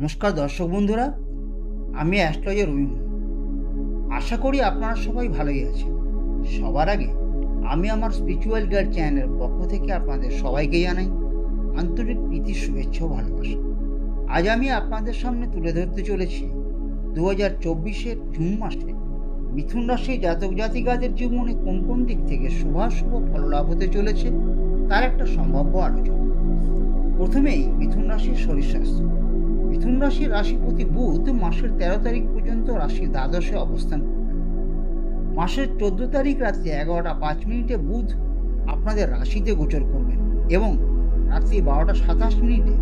নমস্কার দর্শক বন্ধুরা, আমি অ্যাস্ট্রোলজার রবি আশা করি আপনারা সবাই ভালোই আছেন। সবার আগে আমি আমার স্পিরিচুয়াল গাইড চ্যানেলের পক্ষ থেকে আপনাদের সবাইকে জানাই আন্তরিক প্রীতি, শুভেচ্ছা ও ভালোবাসা। আজ আমি আপনাদের সামনে তুলে ধরতে চলেছি দু হাজার চব্বিশের জুন মাসে মিথুন রাশি জাতক জাতিকাদের জীবনে কোন কোন দিক থেকে শুভাশুভ ফল লাভ হতে চলেছে, তার একটা সম্ভাব্য আলোচনা। প্রথমেই মিথুন রাশির শরীর স্বাস্থ্য। মিথুন রাশির রাশিপতি বুধ মাসের তেরো তারিখ পর্যন্ত রাশির দ্বাদশে অবস্থান করবেন। মাসের চোদ্দ তারিখ রাত্রি এগারোটা পাঁচ মিনিটে বুধ আপনাদের রাশিতে গোচর করবেন এবং রাত্রি বারোটা সাতাশ মিনিটে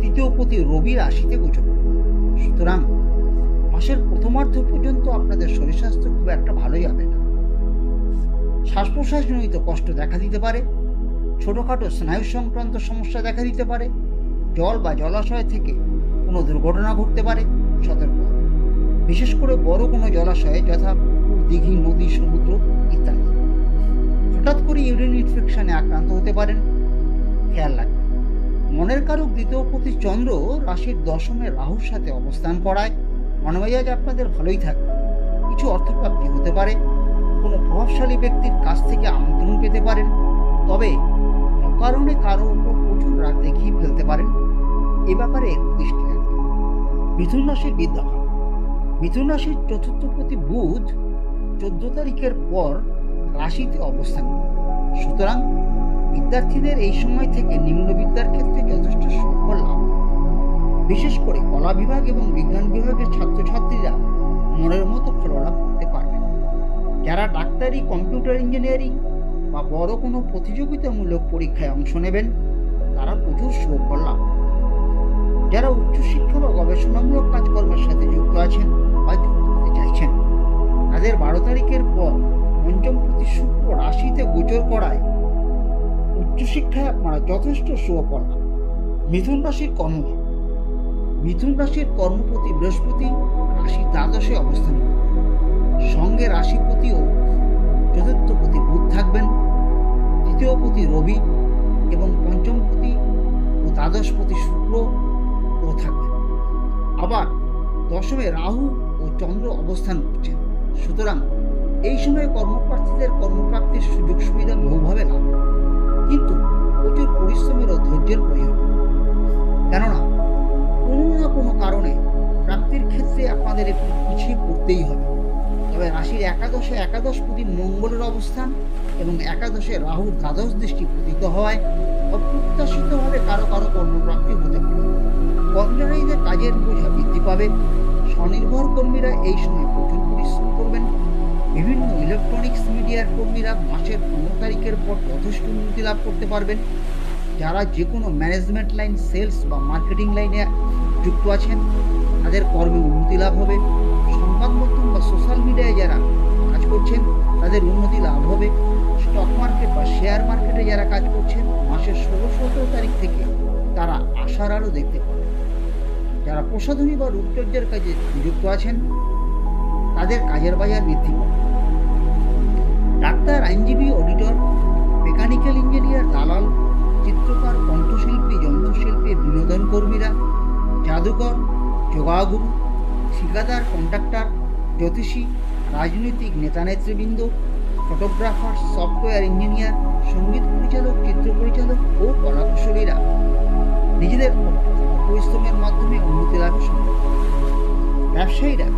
তৃতীয় পতি রবি রাশিতে গোচর করবেন। সুতরাং মাসের প্রথমার্ধ পর্যন্ত আপনাদের শরীর স্বাস্থ্য খুব একটা ভালো যাবে না। শ্বাস প্রশ্বাসজনিত কষ্ট দেখা দিতে পারে, ছোটোখাটো স্নায়ু সংক্রান্ত সমস্যা দেখা দিতে পারে, জল বা জলাশয় থেকে কোনো দুর্ঘটনা ঘটতে পারে, সতর্ক বিশেষ করে বড় কোনো জলাশয়ে যথা পুকুর, দিঘি, নদী, সমুদ্র ইত্যাদি। হঠাৎ করে ইউরিন ইনফেকশনে আক্রান্ত হতে পারেন। খেয়াল রাখবেন, মনের কারক দ্বিতীয় প্রতি চন্দ্র রাশির দশমে রাহুর সাথে অবস্থান করায়। মনোমেজাজ আপনাদের ভালোই থাকবে। কিছু অর্থপ্রাপ্তি হতে পারে। কোনো প্রভাবশালী ব্যক্তির কাছ থেকে আমন্ত্রণ পেতে পারেন। তবে অকারণে কারও উপর প্রচুর রাগ দেখিয়ে ফেলতে পারেন। এ ব্যাপারে দৃষ্টি মিথুন রাশির বিদ্যাভাব মিথুন রাশির চতুর্থ প্রতি বুধ চোদ্দ তারিখের পর রাশিতে অবস্থান সুতরাং বিদ্যার্থীদের এই সময় থেকে নিম্ন বিদ্যার ক্ষেত্রে যথেষ্ট সফল লাভ বিশেষ করে কলা বিভাগ এবং বিজ্ঞান বিভাগের ছাত্রছাত্রীরা মনের মতো ফলালাভ করতে পারবেন যারা ডাক্তারি, কম্পিউটার ইঞ্জিনিয়ারিং বা বড় কোনো প্রতিযোগিতামূলক পরীক্ষায় অংশ নেবেন, তারা প্রচুর সুফল লাভ গবেষণামূলক কাজকর্মের সাথে যুক্ত আছেন বা যুক্ত হতে চাইছেন। তাদের বারো তারিখের পর পঞ্চম প্রতি শুক্র রাশিতে গোচর করায় উচ্চশিক্ষায় আপনারা যথেষ্ট সুফল মিথুন রাশির কর্ম মিথুন রাশির কর্মপতি বৃহস্পতি রাশি দ্বাদশে অবস্থান। সঙ্গে রাশিপতি ও চতুর্থপতি বুধ থাকবেন তৃতীয়পতি রবি এবং পঞ্চমপতি ও দ্বাদশপতি শুক্র ও থাকবেন। আবার দশমে রাহু ও চন্দ্র অবস্থান করছেন। সুতরাং এই সময়ে কর্মপ্রার্থীদের কর্মপ্রাপ্তির সুযোগ সুবিধা বহুভাবে লাভ কিন্তু প্রচুর পরিশ্রমের ও ধৈর্যের প্রয়োজন কেননা কোনো না কোনো কারণে প্রাপ্তির ক্ষেত্রে আপনাদের একটু পিছিয়ে পড়তেই হবে। তবে রাশির একাদশে। একাদশ প্রতি মঙ্গলের অবস্থান এবং একাদশে রাহুর দ্বাদশ দৃষ্টি পতিত হওয়ায় অপ্রত্যাশিতভাবে কারও কারও কর্মপ্রাপ্তি হতে পারে। কর্মচারীদের কাজের বোঝা বৃদ্ধি পাবে। স্বনির্ভর কর্মীরা এই সময় প্রচুর পরিশ্রম করবেন। বিভিন্ন ইলেকট্রনিক্স মিডিয়ার কর্মীরা মাসের পনেরো তারিখের পর যথেষ্ট উন্নতি লাভ করতে পারবেন। যারা যে কোনো ম্যানেজমেন্ট লাইন সেলস বা মার্কেটিং লাইনে যুক্ত আছেন, তাদের কর্মে উন্নতি লাভ হবে। সংবাদ মাধ্যম বা সোশ্যাল মিডিয়ায় যারা কাজ করছেন, তাদের উন্নতি লাভ হবে। স্টক মার্কেট বা শেয়ার মার্কেটে যারা কাজ করছেন, মাসের ষোলো সতেরো তারিখ থেকে তারা আশার আলো দেখতে পাবেন। যারা প্রসাধনী বা রূপচর্যার কাজে নিযুক্ত আছেন, তাদের কাজের বাজার বৃদ্ধি পাবে। ডাক্তার, আইনজীবী অডিটর মেকানিক্যাল ইঞ্জিনিয়ার দালাল, চিত্রকার, কণ্ঠশিল্পী, যন্ত্রশিল্পী, বিনোদন কর্মীরা, জাদুকর, যোগাগুরু ঠিকাদার কন্ট্রাক্টর জ্যোতিষী, রাজনৈতিক, নেতা নেতৃবৃন্দ ফটোগ্রাফার সফটওয়্যার ইঞ্জিনিয়ার সংগীত পরিচালক, চিত্র পরিচালক ও কলাকুশলীরা নিজেদের পরিশ্রমের মাধ্যমে উন্নতি লাভে সম্ভব ব্যবসায়ীরা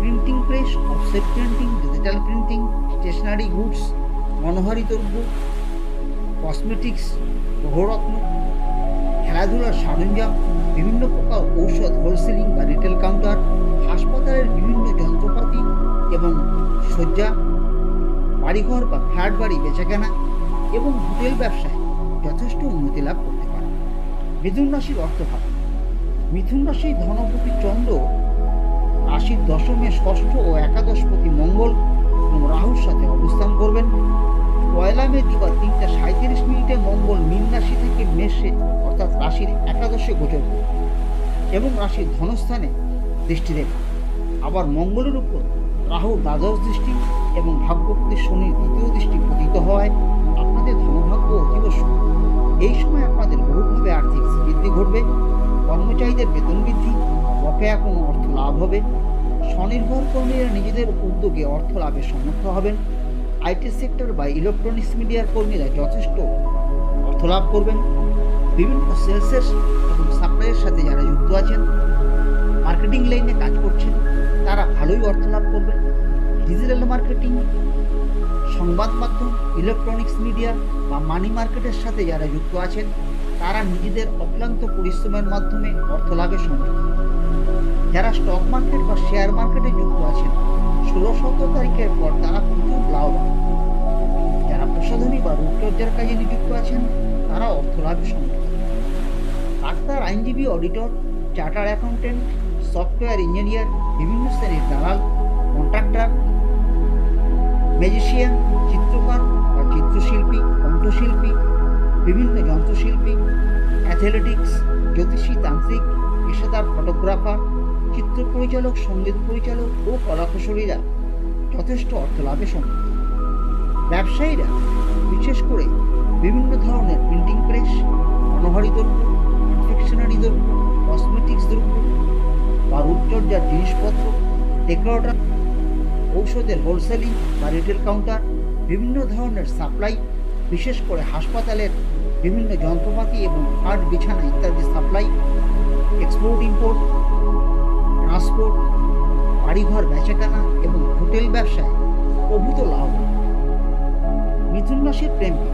printing press offset printing digital printing stationery goods মনোহারি দ্রব্য কসমেটিক্স গ্রহরত্ন খেলাধুলার সরঞ্জাম, বিভিন্ন প্রকার ঔষধ হোলসেলিং এবং শয্যা, বাড়িঘর বা ফ্ল্যাট বাড়ি বেচাকেনা এবং হোটেল ব্যবসায় যথেষ্ট উন্নতি লাভ করতে পারে। মিথুন রাশির অর্থভাব। মিথুন রাশির ধনপতি চন্দ্র রাশির দশমে ষষ্ঠ ও একাদশপতি মঙ্গল এবং রাহুর সাথে অবস্থান করবেন। পয়লা মে দিবা তিনটা সাঁত্রিশ মিনিটে মঙ্গল মীন রাশি থেকে মেষে অর্থাৎ রাশির একাদশে গোচর এবং রাশির ধনস্থানে দৃষ্টি দেবে। আবার মঙ্গলের উপর রাহু দ্বাদশ দৃষ্টি এবং ভাগ্যপতি শনির দ্বিতীয় দৃষ্টি পতিত হওয়ায় আপনাদের ধনভাগ্য অতীব। এই সময় আপনাদের বহুভাবে আর্থিক বৃদ্ধি ঘটবে, কর্মচারীদের বেতন বৃদ্ধি বকেয়া কোনো অর্থ লাভ হবে, স্বনির্ভর কর্মীরা নিজেদের উদ্যোগে অর্থ লাভে সমর্থ হবেন আইটি সেক্টর বা ইলেকট্রনিক্স মিডিয়ার কর্মীরা যথেষ্ট অর্থ লাভ করবেন, বিভিন্ন সেলসের এবং সাপ্লাইয়ের সাথে যারা যুক্ত আছেন, মার্কেটিং লাইনে কাজ করছেন তারা ভালোই অর্থ লাভ করবে। ডিজিটাল মার্কেটিং সংবাদ মাধ্যম ইলেকট্রনিক্স মিডিয়া বা মানি মার্কেটের সাথে যারা যুক্ত আছেন, তারা নিজেদের অক্লান্ত পরিশ্রমের মাধ্যমে অর্থ লাভে সমর্থ যারা স্টক মার্কেট বা শেয়ার মার্কেটে যুক্ত আছেন, ষোলো সতেরো তারিখের পর তারা প্রচুর লাভবান। যারা প্রসাধনী বা রূপচর্যার কাজে নিযুক্ত আছেন, তারা অর্থ লাভে সমর্থ ডাক্তার আইনজীবী auditor charter accountant software engineer বিভিন্ন শ্রেণির দালাল কন্ট্রাক্টর ম্যাজিশিয়ান চিত্রকার বা চিত্রশিল্পী কণ্ঠশিল্পী বিভিন্ন যন্ত্রশিল্পী অ্যাথলেটিক্স জ্যোতিষী, তান্ত্রিক, পেশাদার ফটোগ্রাফার চিত্র পরিচালক, সংগীত পরিচালক ও কলাকুশলীরা যথেষ্ট অর্থ লাভে সম্ভব ব্যবসায়ীরা বিশেষ করে বিভিন্ন ধরনের প্রিন্টিং প্রেস মনোহারি দ্রব্য কনফেকশনারি দ্রব্য রূপচর্যার জিনিসপত্র ডেকোরেটর ঔষধের হোলসেলিং বা রিটেল কাউন্টার, বিভিন্ন ধরনের সাপ্লাই, বিশেষ করে হাসপাতালের বিভিন্ন যন্ত্রপাতি এবং খাট, বিছানা ইত্যাদি সাপ্লাই, এক্সপোর্ট, ইম্পোর্ট, ট্রান্সপোর্ট, বাড়িঘর বেচাকেনা এবং হোটেল ব্যবসায় প্রভূত লাভ মিথুন রাশির প্রেমিক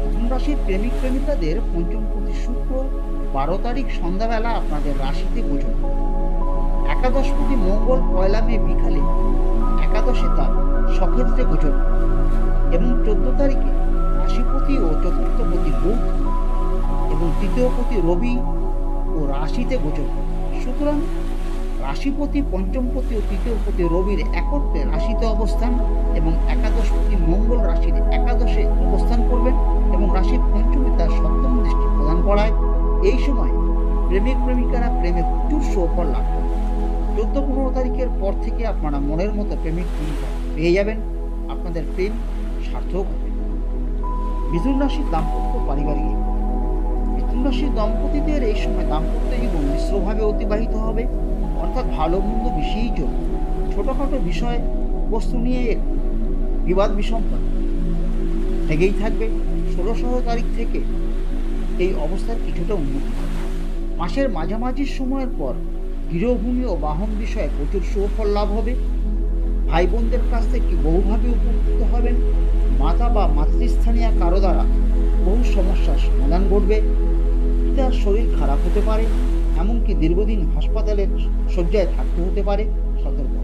মিথুন রাশির প্রেমিক প্রেমিকাদের পঞ্চম প্রতি শুক্র বারো তারিখ সন্ধ্যাবেলা আপনাদের রাশিতে করবে। একাদশপতি মঙ্গল, পয়লা মে বিকালে একাদশে তার সক্ষেত্রে গোচর। এবং চোদ্দ তারিখে রাশিপতি ও চতুর্থপতি বুধ এবং তৃতীয় তৃতীয়পতি রবি ও রাশিতে গোচর। সুতরাং রাশিপতি, পঞ্চমপতি ও তৃতীয় তৃতীয়পতি রবির একত্রে রাশিতে অবস্থান এবং একাদশপতি মঙ্গল রাশির একাদশে অবস্থান করবেন এবং রাশির পঞ্চমী তার সপ্তম দৃষ্টি প্রদান করায় এই সময় প্রেমিক প্রেমিকারা প্রেমে প্রচুর সুফল লাভ করবে চোদ্দ পনেরো তারিখের পর থেকে আপনারা মনের মতো প্রেমিক পেয়ে যাবেন। আপনাদের প্রেম সার্থক হবে। মিথুন রাশির দাম্পত্য পারিবারিক। মিথুন রাশির দম্পতিদের এই সময় দাম্পত্য জীবন মিশ্রভাবে অতিবাহিত হবে। অর্থাৎ ভালো মন্দ বেশিই চলবে। ছোটোখাটো বিষয়, বস্তু নিয়ে বিবাদ বিসম্বাদ লেগেই থাকবে। ষোলো ষোলো তারিখ থেকে এই অবস্থার কিছুটা উন্নতি। মাসের মাঝামাঝি সময়ের পর গৃহভূমি ও বাহন বিষয়ে প্রচুর সুফল লাভ হবে। ভাই বোনদের কাছ থেকে বহুভাবে উপকৃত হবেন মাতা বা মাতৃস্থানীয় কারও দ্বারা। বহু সমস্যার সমাধান ঘটবে। পিতার শরীর খারাপ হতে পারে, এমনকি দীর্ঘদিন হাসপাতালের শয্যায় থাকতে হতে পারে, সতর্ক।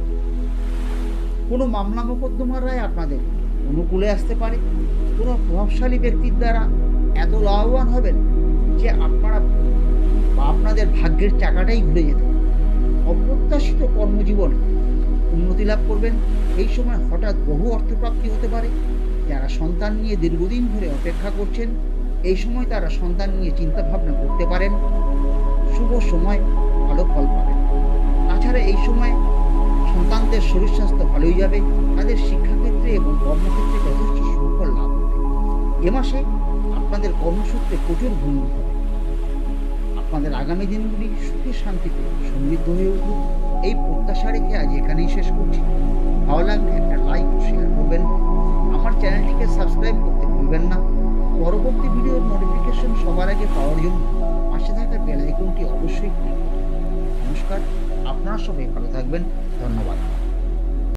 কোনো মামলা মোকদ্দমার রায় আপনাদের অনুকূলে আসতে পারে। কোনো প্রভাবশালী ব্যক্তির দ্বারা এত লাভবান হবেন যে আপনারা বা আপনাদের ভাগ্যের চাকাটাই ঘুরে যেতে পারে। অপ্রত্যাশিত কর্মজীবনে উন্নতি লাভ করবেন। এই সময় হঠাৎ বহু অর্থপ্রাপ্তি হতে পারে। যারা সন্তান নিয়ে দীর্ঘদিন ধরে অপেক্ষা করছেন, এই সময় তারা সন্তান নিয়ে চিন্তা ভাবনা করতে পারেন। শুভ সময়, ভালো ফল পাবেন। তাছাড়া এই সময় সন্তানদের শরীর স্বাস্থ্য ভালোই যাবে। তাদের শিক্ষাক্ষেত্রে এবং কর্মক্ষেত্রে যথেষ্ট সুফল লাভ হবে। এ মাসে আপনাদের কর্মসূত্রে প্রচুর ভ্রমণ হবে। আপনাদের আগামী দিনগুলি সুখে শান্তিতে সমৃদ্ধ হয়ে উঠুক এই প্রত্যাশা রেখে আজ এখানেই শেষ করছি। ভালো লাগলে একটা লাইক শেয়ার করবেন। আমার চ্যানেলটিকে সাবস্ক্রাইব করতে ভুলবেন না। পরবর্তী ভিডিওর নোটিফিকেশন সবার আগে পাওয়ার জন্য পাশে থাকা বেল আইকনটি অবশ্যই ক্লিক করুন। নমস্কার, আপনারা সবাই ভালো থাকবেন। ধন্যবাদ।